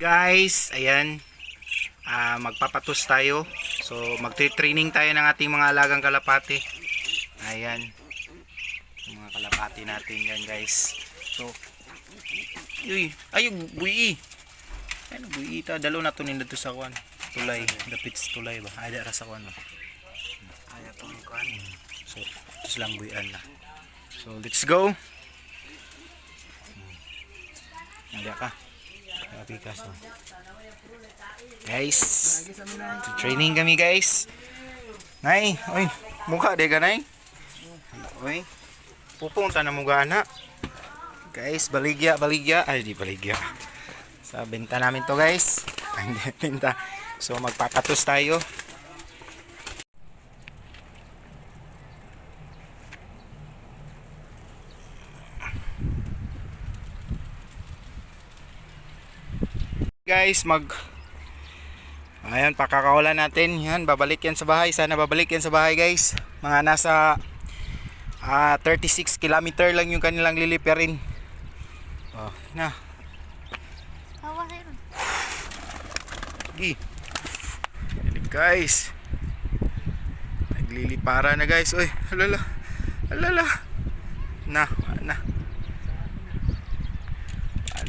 Guys, ayan. Ah, magpapatos tayo. So, magte-training tayo ng ating mga alagang kalapati. Ayan. Yung mga kalapati natin yan, guys. So, Uy, ay buyi. Ay, buyi ta dalo na to nindot sa kwan. Tulay, dapits tulay ba? Ay, dara sa kwan. Ay, to ang kwan. So, ito lang buyan na. So, let's go. Ada ka. Happy ka so. Guys, training kami guys. Nay, oy, mukha de ka nay. Oy. Pupunta na mga anak. Guys, baligya, baligya. Ay, di baligya. Sa benta namin to guys. Hindi benta. So, magpapatos tayo. Guys, mag... Ayan, pakakawalan natin. Yan, babalik yan sa bahay. Sana babalik yan sa bahay guys. Mga nasa ah 36 kilometer lang yung kanilang liliperin. Oh, na. Hawa sa'yo. Yan, guys. Naglilipara na guys. Uy, alala. Alala. Na, na.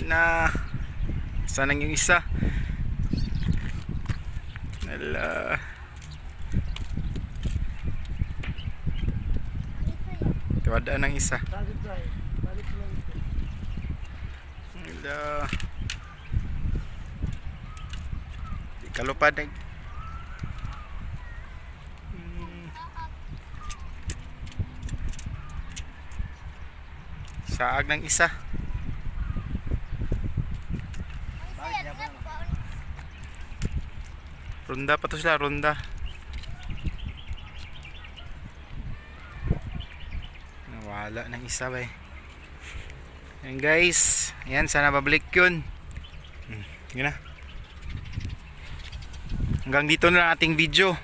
Na. Saan yung isa? Ala. Tuwada ng isa. Ala. Di kalupad nag Hmm. Saag ng isa. Ronda pa to sila, ronda. Nawala ng isa ba eh. Ayan guys. Ayan, sana babalik yun. Hmm, yun na. Hanggang dito na ating video.